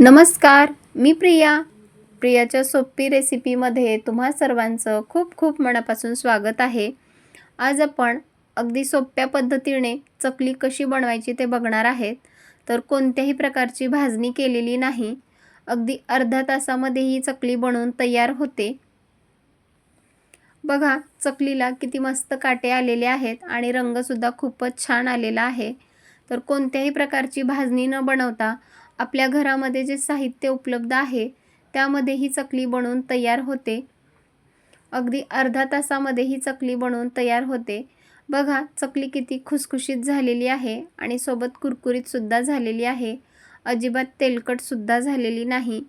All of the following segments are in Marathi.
नमस्कार मी प्रिया. प्रियाच्या सोपी रेसिपीमध्ये तुम्हा सर्वांचं खूप खूप मनापासून स्वागत आहे. आज आपण अगदी सोप्या पद्धतीने चकली कशी बनवायची ते बघणार आहेत. तर कोणत्याही प्रकारची भाजणी केलेली नाही. अगदी अर्धा तासामध्ये ही चकली बनवून तयार होते. बघा चकलीला किती मस्त काटे आलेले आहेत आणि रंगसुद्धा खूपच छान आलेला आहे. तर कोणत्याही प्रकारची भाजणी न बनवता आपल्या घरामध्ये जे साहित्य उपलब्ध आहे त्यामध्ये ही चकली बनवून तयार होते. अगदी अर्धा तासामध्ये ही चकली बनवून तयार होते. बघा चकली किती खुसखुशीत झालेली आहे आणि सोबत कुरकुरीतसुद्धा झालेली आहे. अजिबात तेलकटसुद्धा झालेली नाही.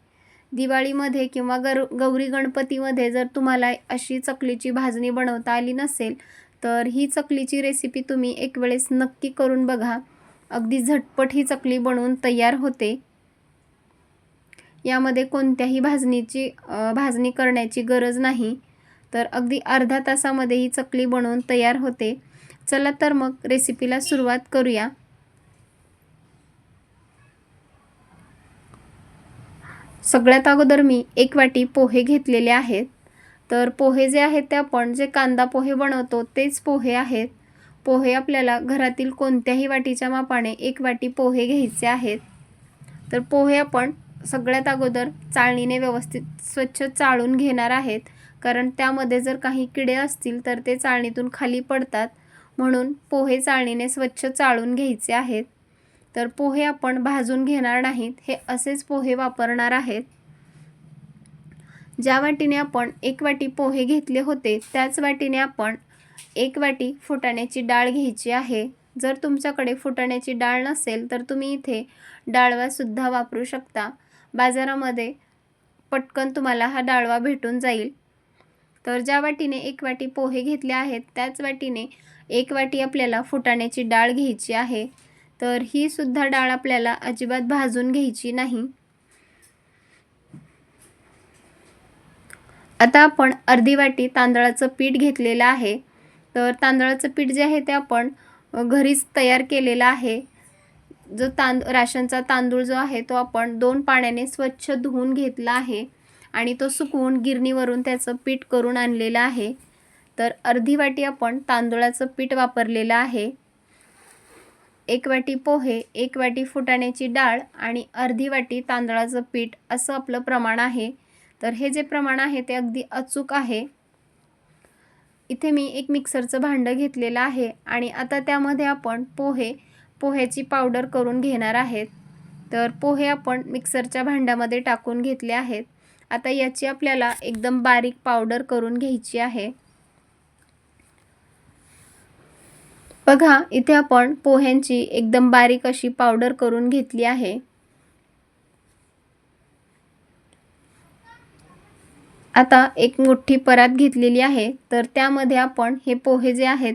दिवाळीमध्ये किंवा गर गौरी गणपतीमध्ये जर तुम्हाला अशी चकलीची भाजणी बनवता आली नसेल तर ही चकलीची रेसिपी तुम्ही एक वेळेस नक्की करून बघा. अगदी झटपट ही चकली बनवून तयार होते. यामध्ये कोणत्याही भाजणीची भाजणी करण्याची गरज नाही. तर अगदी अर्धा तासामध्ये ही चकली बनवून तयार होते. चला तर मग रेसिपीला सुरुवात करूया. सगळ्यात अगोदर मी एक वाटी पोहे घेतलेले आहेत. तर पोहे जे आहेत ते आपण जे कांदा पोहे बनवतो तेच पोहे आहेत. पोहे आपल्याला घरातील कोणत्याही वाटीच्या मापाने एक वाटी पोहे घ्यायचे आहेत. तर पोहे आपण सगळ्यात अगोदर चाळणीने व्यवस्थित स्वच्छ चाळून घेणार आहेत. कारण त्यामध्ये जर काही किडे असतील तर ते चाळणीतून खाली पडतात. म्हणून पोहे चाळणीने स्वच्छ चाळून घ्यायचे आहेत. तर पोहे आपण भाजून घेणार नाहीत. हे असेच पोहे वापरणार आहेत. ज्या वाटीने आपण एक वाटी पोहे घेतले होते त्याच वाटीने आपण एक वाटी फुटाण्याची डाळ घ्यायची आहे. जर तुमच्याकडे फुटाण्याची डाळ नसेल तर तुम्ही इथे डाळवासुद्धा वापरू शकता. बाजारामध्ये पटकन तुम्हाला हा डाळवा भेटून जाईल. तर ज्या वाटीने एक वाटी पोहे घेतले आहेत त्याच वाटीने एक वाटी आपल्याला फुटाण्याची डाळ घ्यायची आहे. तर ही सुद्धा डाळ आपल्याला अजिबात भाजून घ्यायची नाही. आता आपण अर्धी वाटी तांदळाचं पीठ घेतलेलं आहे. तर तांदळाचं पीठ जे आहे ते आपण घरीच तयार केलेलं आहे. जो तांद राशनचा तांदूळ जो आहे तो आपण दोन पाण्याने स्वच्छ धुवून घेतला आहे आणि तो सुकवून गिरणीवरून त्याचं पीठ करून आणलेलं आहे. तर अर्धी वाटी आपण तांदूळाचं पीठ वापरलेलं आहे. एक वाटी पोहे एक वाटी फुटाण्याची डाळ आणि अर्धी वाटी तांदळाचं पीठ असं आपलं प्रमाण आहे. तर हे जे प्रमाण आहे ते अगदी अचूक आहे. इथे मी एक मिक्सरचं भांडं घेतलेलं आहे आणि आता त्यामध्ये आपण पोहे पोह्याची पावडर करून घेणार आहेत. तर पोहे आपण मिक्सरच्या भांड्यामध्ये टाकून घेतले आहेत. आता याची आपल्याला एकदम बारीक पावडर करून घ्यायची आहे. बघा इथे आपण पोह्यांची एकदम बारीक अशी पावडर करून घेतली आहे. आता एक मोठी परात घेतलेली आहे. तर त्यामध्ये आपण हे पोहे जे आहेत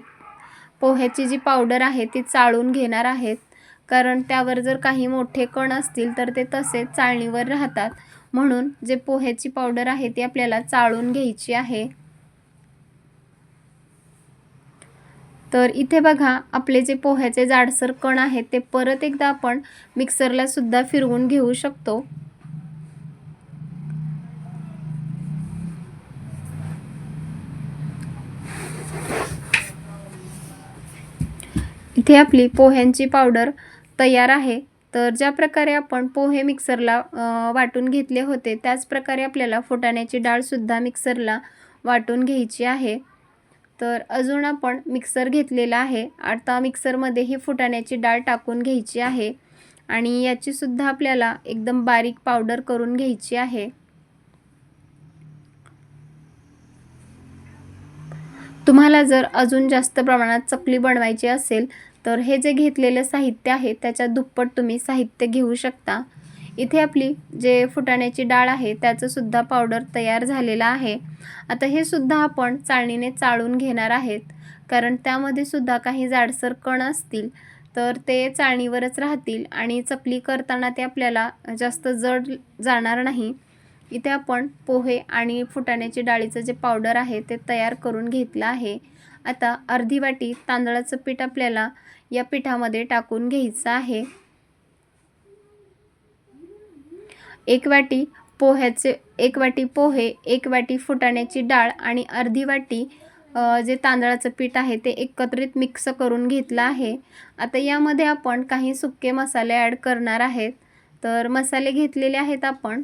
पोह्याची जी पावडर आहे ती चाळून घेणार आहेत. कारण त्यावर जर काही मोठे कण असतील तर ते तसेच चाळणीवर राहतात. म्हणून जे पोह्याची पावडर आहे ती आपल्याला चाळून घ्यायची आहे. तर इथे बघा आपले जे पोह्याचे जाडसर कण आहेत ते परत एकदा आपण मिक्सरला सुद्धा फिरवून घेऊ शकतो. इथे आपली पोह्यांची पावडर तयार आहे. तर ज्या प्रकारे आपण पोहे मिक्सरला वाटून घेतले होते त्याच प्रकारे आपल्याला फुटाण्याची डाळसुद्धा मिक्सरला वाटून घ्यायची आहे. तर अजून आपण मिक्सर घेतलेला आहे. आता मिक्सरमध्ये ही फुटाण्याची डाळ टाकून घ्यायची आहे. आणि याचीसुद्धा आपल्याला एकदम बारीक पावडर करून घ्यायची आहे. तुम्हाला जर अजून जास्त प्रमाणात चकली बनवायची असेल तर हे जे घेतलेलं साहित्य आहे त्याच्या दुप्पट तुम्ही साहित्य घेऊ शकता. इथे आपली जे फुटाण्याची डाळ आहे त्याचंसुद्धा पावडर तयार झालेलं आहे. आता हे सुद्धा आपण चाळणीने चाळून घेणार आहेत. कारण त्यामध्ये सुद्धा काही जाडसर कण असतील तर ते चाळणीवरच राहतील आणि चकली करताना ते आपल्याला जास्त जड जाणार नाही. इथे आपण पोहे आणि फुटाण्याची डाळीचं जे पावडर आहे ते तयार करून घेतलं आहे. आता अर्धी वाटी तांदळाचं पीठ आपल्याला या पिठामध्ये टाकून घ्यायचं आहे. एक वाटी पोह्याचे एक वाटी पोहे एक वाटी फुटाण्याची डाळ आणि अर्धी वाटी जे तांदळाचं पीठ आहे ते एकत्रित मिक्स करून घेतलं आहे. आता यामध्ये आपण काही सुके मसाले ॲड करणार आहेत. तर मसाले घेतलेले आहेत आपण.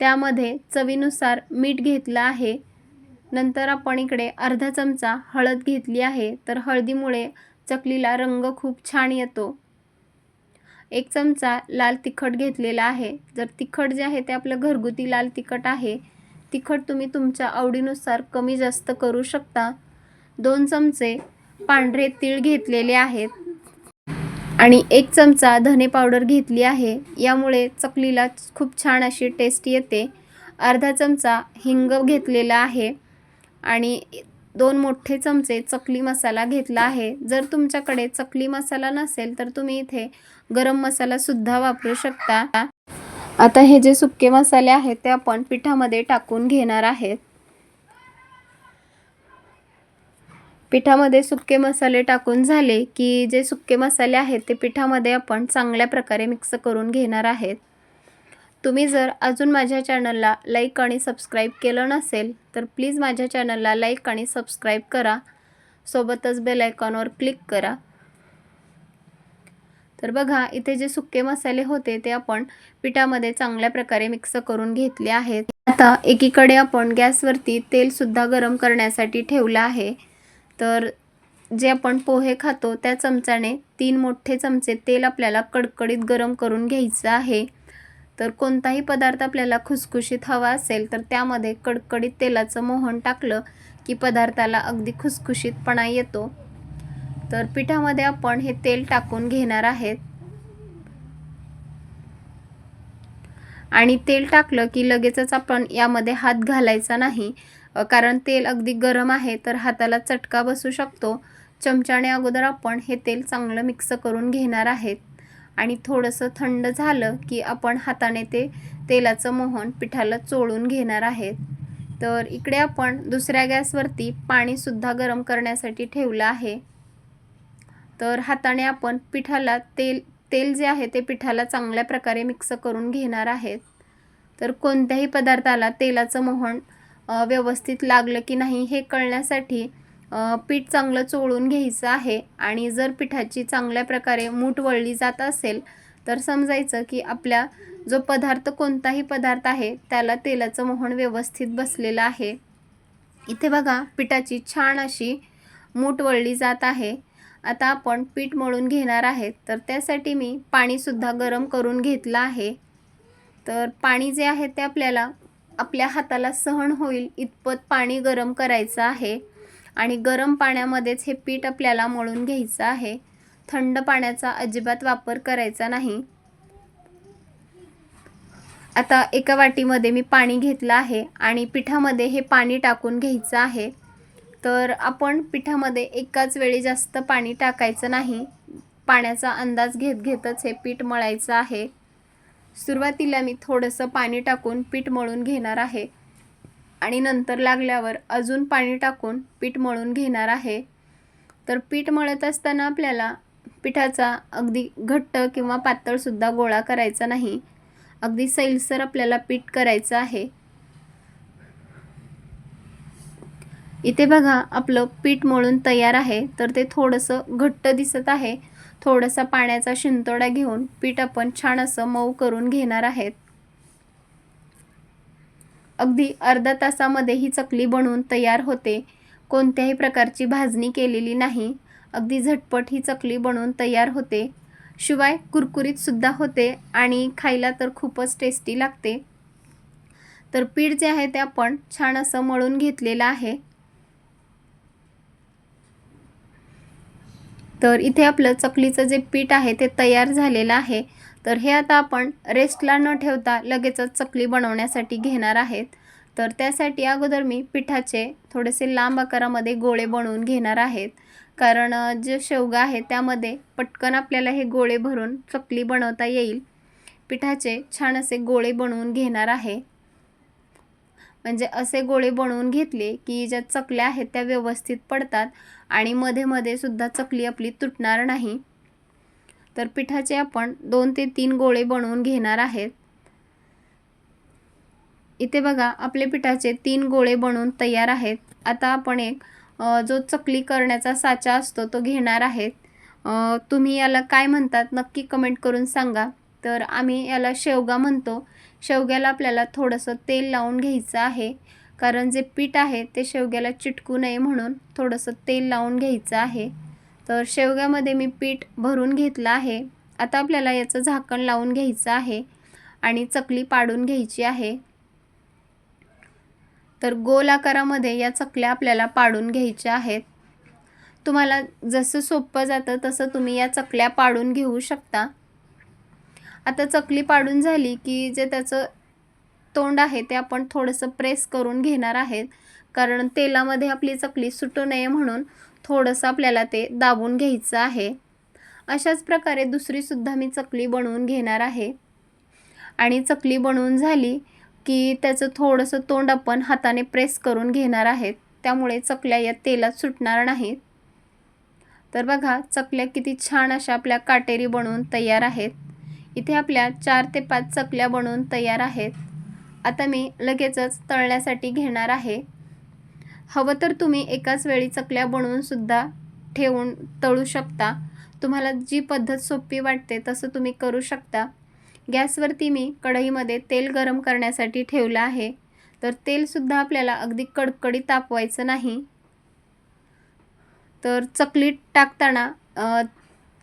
त्यामध्ये चवीनुसार मीठ घेतलं आहे. नंतर आपण इकडे अर्धा चमचा हळद घेतली आहे. तर हळदीमुळे चकलीला रंग खूप छान येतो. एक चमचा लाल तिखट घेतलेला आहे. जर तिखट जे आहे ते आपलं घरगुती लाल तिखट आहे तिखट तुम्ही तुमच्या आवडीनुसार कमी जास्त करू शकता. दोन चमचे पांढरे तीळ घेतलेले आहेत. आणि एक चमचा धने पावडर घेतली आहे. यामुळे चकलीला खूप छान अशी टेस्ट येते. अर्धा चमचा हिंग घेतलेला आहे. आणि दोन मोठे चमचे चकली मसाला घेतला आहे. जर तुमच्याकडे चकली मसाला नसेल तर तुम्ही इथे गरम मसालासुद्धा वापरू शकता. आता हे जे सुके मसाले आहेत ते आपण पिठामध्ये टाकून घेणार आहेत. पिठामध्ये सुके मसाले टाकून झाले की जे सुके मसाले आहेत ते पिठामध्ये आपण चांगल्या प्रकारे मिक्स करून घेणार आहेत. तुम्ही जर अजून माझ्या चॅनलला लाईक आणि सबस्क्राईब केलं नसेल तर प्लीज माझ्या चॅनलला लाईक आणि सबस्क्राईब करा. सोबतच बेल आयकॉनवर क्लिक करा. तर बघा इथे जे सुके मसाले होते ते आपण पिठामध्ये चांगल्या प्रकारे मिक्स करून घेतले आहेत. आता एकीकडे आपण गॅसवरती तेलसुद्धा गरम करण्यासाठी ठेवलं आहे. तर जे आपण पोहे खातो त्या चमचाने तीन मोठे चमचे तेल आपल्याला कडकडीत गरम करून घ्यायचं आहे. तर कोणताही पदार्थ आपल्याला खुसखुशीत हवा असेल तर त्यामध्ये कडकडीत तेलाचं मोहन टाकलं की पदार्थाला अगदी खुसखुशीतपणा येतो. तर पिठामध्ये आपण हे तेल टाकून घेणार आहेत. आणि तेल टाकलं की लगेचच आपण यामध्ये हात घालायचा नाही. कारण तेल अगदी गरम आहे तर हाताला चटका बसू शकतो. चमच्याने अगोदर आपण हे तेल चांगलं मिक्स करून घेणार आहेत. आणि थोडंसं थंड झालं की आपण हाताने ते तेलाचं मोहन पिठाला चोळून घेणार आहेत. तर इकडे आपण दुसऱ्या गॅसवरती पाणीसुद्धा गरम करण्यासाठी ठेवलं आहे. तर हाताने आपण पिठाला तेल तेल जे आहे ते पिठाला चांगल्या प्रकारे मिक्स करून घेणार आहेत. तर कोणत्याही पदार्थाला तेलाचं मोहन व्यवस्थित लागलं की नाही हे कळण्यासाठी पीठ चांगलं चोळून घ्यायचं आहे आणि जर पिठाची चांगल्या प्रकारे मूठ वळली जात असेल तर समजायचं की आपल्या जो पदार्थ कोणताही पदार्थ आहे त्याला तेलाचं मोहन व्यवस्थित बसलेलं आहे. इथे बघा पिठाची छान अशी मूठ वळली जात आहे. आता आपण पीठ मळून घेणार आहेत तर त्यासाठी मी पाणीसुद्धा गरम करून घेतलं आहे. तर पाणी जे आहे ते आपल्याला आपल्या हाताला सहन होईल इतपत पाणी गरम करायचं आहे. आणि गरम पाण्यामध्येच हे पीठ आपल्याला मळून घ्यायचं आहे. थंड पाण्याचा अजिबात वापर करायचा नाही. आता एका वाटीमध्ये मी पाणी घेतलं आहे आणि पिठामध्ये हे पाणी टाकून घ्यायचं आहे. तर आपण पिठामध्ये एकाच वेळी जास्त पाणी टाकायचं नाही. पाण्याचा अंदाज घेत घेतच हे पीठ मळायचं आहे. सुरुवातीला मी थोडंसं पाणी टाकून पीठ मळून घेणार आहे. आणि नंतर लागल्यावर अजून पाणी टाकून पीठ मळून घेणार आहे. तर पीठ मळत असताना आपल्याला पिठाचा अगदी घट्ट किंवा पातळसुद्धा गोळा करायचा नाही. अगदी सैलसर आपल्याला पीठ करायचं आहे. इथे बघा आपलं पीठ मळून तयार आहे. तर ते थोडंसं घट्ट दिसत आहे. थोडासा पाण्याचा शिंतोडा घेऊन पीठ आपण छान असं मऊ करून घेणार आहेत. अगदी अर्धा तासामध्ये ही चकली बनवून तयार होते. कोणत्याही प्रकारची भाजणी केलेली नाही. अगदी झटपट ही चकली बनवून तयार होते. शिवाय कुरकुरीतसुद्धा होते आणि खायला तर खूपच टेस्टी लागते. तर पीठ जे आहे ते आपण छान असं मळून घेतलेलं आहे. तर इथे आपलं चकलीचं जे पीठ आहे ते तयार झालेलं आहे. तर हे आता आपण रेस्टला न ठेवता लगेचच चकली बनवण्यासाठी घेणार आहेत. तर त्यासाठी अगोदर मी पिठाचे थोडेसे लांब आकारामध्ये गोळे बनवून घेणार आहेत. कारण जे शेवगा आहे त्यामध्ये पटकन आपल्याला हे गोळे भरून चकली बनवता येईल. पिठाचे छान असे गोळे बनवून घेणार आहे. म्हणजे असे गोळे बनवून घेतले की ज्या चकल्या आहेत त्या व्यवस्थित पडतात आणि मध्ये मध्ये सुद्धा चकली आपली तुटणार नाही. तर पिठाचे आपण दोन ते तीन गोळे बनवून घेणार आहेत. इथे बघा आपले पिठाचे तीन गोळे बनवून तयार आहेत. आता आपण एक जो चकली करण्याचा साचा असतो तो घेणार आहेत. तुम्ही याला काय म्हणतात नक्की कमेंट करून सांगा. तर आम्ही याला शेवगा म्हणतो. शेवग्याला आपल्याला थोडंसं तेल लावून घ्यायचं आहे. कारण जे पीठ आहे ते शेवग्याला चिटकू नये म्हणून थोडंसं तेल लावून घ्यायचं आहे. तर शेवग्यामध्ये मी पीठ भरून घेतलं आहे. आता आपल्याला याचं झाकण लावून घ्यायचं आहे आणि चकली पाडून घ्यायची आहे. तर गोल आकारामध्ये या चकल्या आपल्याला पाडून घ्यायच्या आहेत. तुम्हाला जसं सोपं जातं तसं तुम्ही या चकल्या पाडून घेऊ शकता. आता चकली पाडून झाली की जे त्याचं तोंड आहे ते आपण थोडंसं प्रेस करून घेणार आहेत. कारण तेलामध्ये आपली चकली सुटू नये म्हणून थोडंसं आपल्याला ते दाबून घ्यायचं आहे. अशाच प्रकारे दुसरीसुद्धा मी चकली बनवून घेणार आहे. आणि चकली बनवून झाली की त्याचं थोडंसं तोंड आपण हाताने प्रेस करून घेणार आहेत. त्यामुळे चकल्या या तेलात सुटणार नाहीत. तर बघा चकल्या किती छान अशा आपल्या काटेरी बनवून तयार आहेत. इथे आपल्या चार ते पाच चकल्या बनवून तयार आहेत. आता मी लगेचच तळण्यासाठी घेणार आहे. हवं तर तुम्ही एकाच वेळी चकल्या बनवूनसुद्धा ठेवून तळू शकता. तुम्हाला जी पद्धत सोपी वाटते तसं तुम्ही करू शकता. गॅसवरती मी कढईमध्ये तेल गरम करण्यासाठी ठेवलं आहे. तर तेलसुद्धा आपल्याला अगदी कडकडीत तापवायचं नाही. तर चकली टाकताना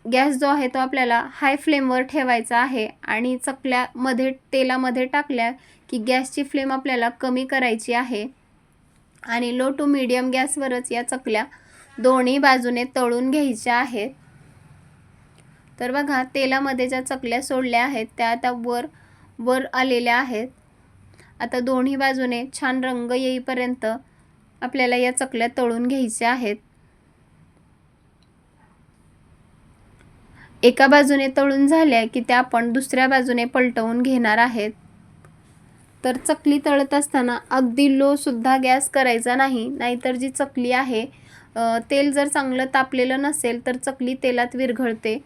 गॅस जो आहे तो आपल्याला हाय फ्लेमवर ठेवायचा आहे आणि चकल्यामध्ये तेलामध्ये टाकल्या की गॅसची फ्लेम आपल्याला कमी करायची आहे. आणि लो टू मीडियम गॅसवरच या चकल्या दोन्ही बाजूने तळून घ्यायच्या आहेत. तर बघा तेलामध्ये ज्या चकल्या सोडल्या आहेत त्या आता वर वर आलेल्या आहेत. आता दोन्ही बाजूने छान रंग येईपर्यंत आपल्याला या चकल्या तळून घ्यायच्या आहेत. एका बाजूने तळून झाल्या की त्या आपण दुसऱ्या बाजूने पलटवून घेणार आहेत. तर चकली तळत असताना अगदी लो सुद्धा गॅस करायचा नाही नाहीतर जी चकली आहे तेल जर चांगलं तापलेलं नसेल तर चकली तेलात विरघळते.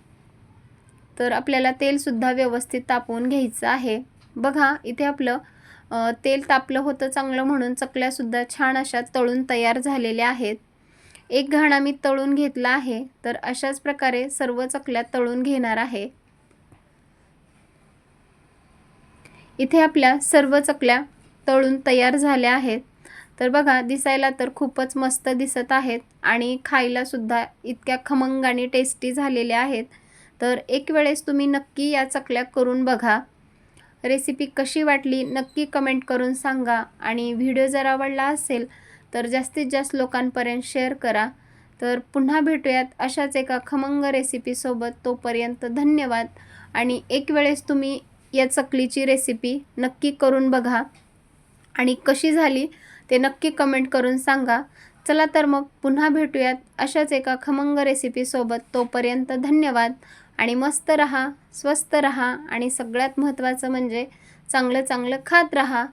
तर आपल्याला तेलसुद्धा व्यवस्थित तापवून घ्यायचं आहे. बघा इथे आपलं तेल तापलं होतं चांगलं म्हणून चकल्यासुद्धा छान अशा तळून तयार झालेल्या आहेत. एक घाणा मी तळून घेतला आहे तर अशाच प्रकारे सर्व चकल्या तळून घेणार आहे. इथे आपल्या सर्व चकल्या तळून तयार झाल्या आहेत. तर बघा दिसायला तर खूपच मस्त दिसत आहेत आणि खायलासुद्धा इतक्या खमंग आणि टेस्टी झालेल्या आहेत. तर एक वेळेस तुम्ही नक्की या चकल्या करून बघा. रेसिपी कशी वाटली नक्की कमेंट करून सांगा आणि व्हिडिओ जर आवडला असेल तर जास्तीत जास्त लोकांपर्यंत शेअर करा. तर पुन्हा भेटूयात अशाच एका खमंग रेसिपीसोबत तोपर्यंत धन्यवाद आणि एक वेळेस तुम्ही या चकलीची रेसिपी नक्की करून बघा. आणि कशी झाली ते नक्की कमेंट करून सांगा. चला तर मग पुन्हा भेटूयात अशाच एका खमंग रेसिपीसोबत तोपर्यंत धन्यवाद आणि मस्त रहा स्वस्त रहा आणि सगळ्यात महत्त्वाचं म्हणजे चांगलं चांगलं खात रहा.